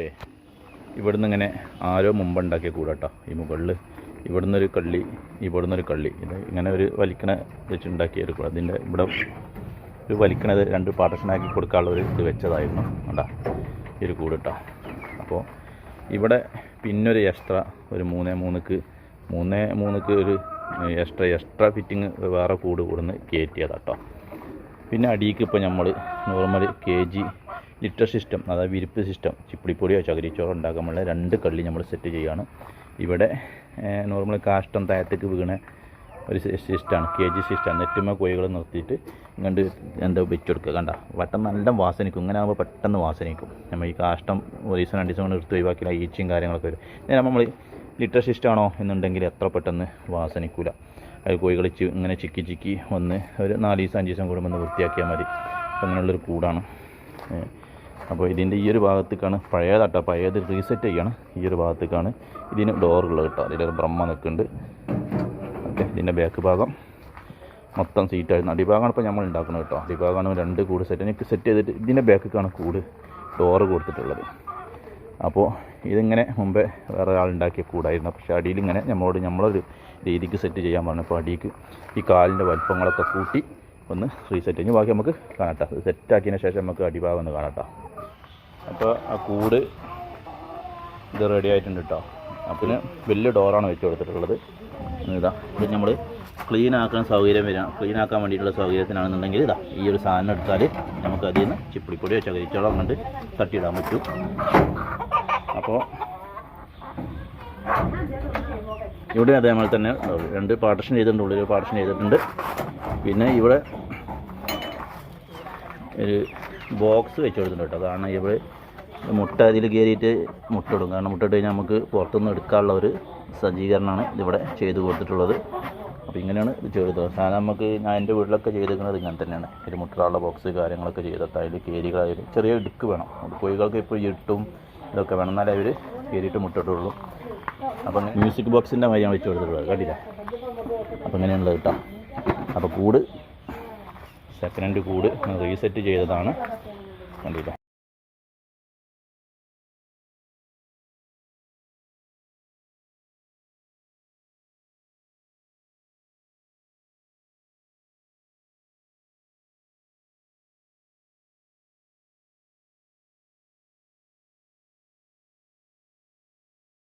ഏ ഇവിടുന്ന് ഇങ്ങനെ ആരോ മുമ്പ് ഉണ്ടാക്കിയ കൂടാട്ടോ ഈ മുകളിൽ ഇവിടുന്ന് ഒരു കള്ളി ഇവിടുന്ന് ഒരു കള്ളി. ഇത് ഇങ്ങനെ ഒരു വലിക്കണ വെച്ചുണ്ടാക്കിയ ഒരു കൂട്. അതിന്റെ ഇവിടെ ഒരു വലിക്കണത് രണ്ട് പാർട്ടീഷനാക്കി കൊടുക്കാനുള്ള ഒരു ഇത് വെച്ചതായിരുന്നു. കണ്ടാ ഈ ഒരു കൂട് കേട്ടോ അപ്പോൾ ഇവിടെ പിന്നൊരു എക്സ്ട്രാ ഒരു മൂന്നേ മൂന്നുക്ക് മൂന്നേ മൂന്നുക്ക് ഒരു എക്സ്ട്രാ എക്സ്ട്രാ ഫിറ്റിങ് വേറെ കൂട് കൂടുന്ന് കയറ്റിയതാട്ടോ പിന്നെ അടിയിക്ക് ഇപ്പോൾ നമ്മൾ normal K G litre system അതായത് വിരിപ്പ് സിസ്റ്റം ചിപ്പിളിപ്പൊടിയോ ചകിരിച്ചോറോ ഉണ്ടാക്കാൻ വേണ്ടി രണ്ട് കള്ളി നമ്മൾ സെറ്റ് ചെയ്യുകയാണ്. ഇവിടെ നോർമൽ കാഷ്ടം താഴത്തേക്ക് വീണ ഒരു സിസ്റ്റമാണ് കെ ജി സിസ്റ്റമാണ് നെറ്റുമ്മ കോഴികൾ നിർത്തിയിട്ട് ഇങ്ങോട്ട് എന്താ വെച്ചെടുക്കുക. കണ്ട വട്ടം നല്ല വാസനിക്കും ഇങ്ങനെ ആകുമ്പോൾ പെട്ടെന്ന് വാസനിക്കും നമ്മൾ ഈ കാഷ്ടം ഒരു ദിവസം രണ്ട് ദിവസം കൊണ്ട് എടുത്ത് ഒഴിവാക്കില്ല ഈച്ചയും കാര്യങ്ങളൊക്കെ വരും. ഞാൻ നമ്മൾ ലിറ്റർ സിസ്റ്റം ആണോ എന്നുണ്ടെങ്കിൽ എത്ര പെട്ടെന്ന് വാസനിക്കൂല അത് കോഴികൾ ഇങ്ങനെ ചിക്കി ചിക്കി വന്ന് ഒരു നാല് ദിവസം അഞ്ച് ദിവസം കൂടുമ്പോൾ ഒന്ന് വൃത്തിയാക്കിയാൽ മതി. അങ്ങനെയുള്ളൊരു കൂടാണ്. അപ്പോൾ ഇതിന്റെ ഈ ഒരു ഭാഗത്തേക്കാണ് പഴയതാട്ടോ പഴയത് റീസെറ്റ് ചെയ്യണം ഈ ഒരു ഭാഗത്തേക്കാണ് ഇതിന് ഡോറുള്ളത് കേട്ടോ. അതിലൊരു ബ്രഹ്മ നിൽക്കുന്നുണ്ട്. ഓക്കെ ഇതിന്റെ ബാക്ക് ഭാഗം മൊത്തം സീറ്റായിരുന്നു അടിഭാഗമാണ് ഇപ്പോൾ നമ്മൾ ഉണ്ടാക്കുന്നത് കേട്ടോ. അടിഭാഗമാണ് രണ്ട് കൂട് സെറ്റ് എനിക്ക് സെറ്റ് ചെയ്തിട്ട് ഇതിന്റെ ബാക്കിലേക്കാണ് കൂട് ഡോറ് കൊടുത്തിട്ടുള്ളത്. അപ്പോൾ ഇതിങ്ങനെ മുമ്പേ വേറെ ആളുണ്ടാക്കിയ കൂടായിരുന്നു. പക്ഷേ അടിയിൽ ഇങ്ങനെ നമ്മളോട് നമ്മളൊരു രീതിക്ക് സെറ്റ് ചെയ്യാൻ പറഞ്ഞു. അപ്പോൾ അടിക്ക് ഈ കാലിന്റെ വലിപ്പങ്ങളൊക്കെ കൂട്ടി ഒന്ന് റീസെറ്റ് ചെയ്യും ബാക്കി നമുക്ക് കാണാട്ടോ. സെറ്റാക്കിയതിന് ശേഷം നമുക്ക് അടിഭാഗം ഒന്ന് കാണാട്ടോ. അപ്പോൾ ആ കൂട് ഇത് റെഡി ആയിട്ടുണ്ട് കേട്ടോ അപ്പം വലിയ ഡോറാണ് വെച്ച് കൊടുത്തിട്ടുള്ളത്. ഇതാ ഇത് നമ്മൾ ക്ലീൻ ആക്കാൻ സൗകര്യം വരാം ക്ലീൻ ആക്കാൻ വേണ്ടിയിട്ടുള്ള സൗകര്യത്തിനാണെന്നുണ്ടെങ്കിൽ ഇതാ ഈ ഒരു സാധനം എടുത്താൽ നമുക്ക് അതിൽ നിന്ന് ചിപ്പിളിപ്പൊടിയോ ചകരിച്ചോളം കണ്ട് തട്ടിയിടാൻ പറ്റും. അപ്പോൾ ഇവിടെ അതേമാതിരി തന്നെ രണ്ട് പാർട്ടിഷൻ ചെയ്തിട്ടുണ്ട് ഉള്ളിൽ പാർട്ടിഷൻ ചെയ്തിട്ടുണ്ട്. പിന്നെ ഇവിടെ ഒരു ബോക്സ് വെച്ച് കൊടുത്തിട്ടുണ്ട് കേട്ടോ. കാരണം ഇവിടെ മുട്ട അതിൽ കയറിയിട്ട് മുട്ടയിടും കാരണം മുട്ട ഇട്ട് കഴിഞ്ഞാൽ നമുക്ക് പുറത്തുനിന്ന് എടുക്കാനുള്ള ഒരു സജ്ജീകരണമാണ് ഇതിവിടെ ചെയ്ത് കൊടുത്തിട്ടുള്ളത്. അപ്പോൾ ഇങ്ങനെയാണ് ഇത് ചെയ്തത്. സാധാരണ നമുക്ക് ഞാൻ എന്റെ വീട്ടിലൊക്കെ ചെയ്തിരിക്കുന്നത് ഇങ്ങനെ തന്നെയാണ്. ഒരു മുട്ടയുള്ള ബോക്സ് കാര്യങ്ങളൊക്കെ ചെയ്തിട്ട് അതിൽ കയറികളായാലും ചെറിയ ഇടുക്ക് വേണം. കോഴികൾക്ക് ഇപ്പോൾ ഇട്ടും ഇതൊക്കെ വേണം. എന്നാലേ അവർ കയറിയിട്ട് മുട്ടിട്ടുള്ളൂ അപ്പം മ്യൂസിക് ബോക്സിന്റെ കാര്യമാണ് വെച്ച് കൊടുത്തിട്ടുള്ളത്. കണ്ടില്ല? അപ്പം ഇങ്ങനെയാണുള്ളത് കേട്ടോ. അപ്പോൾ കൂട്. സെക്കൻഡ് കൂട്. റീസെറ്റ് ചെയ്തതാണ്. കണ്ടില്ല?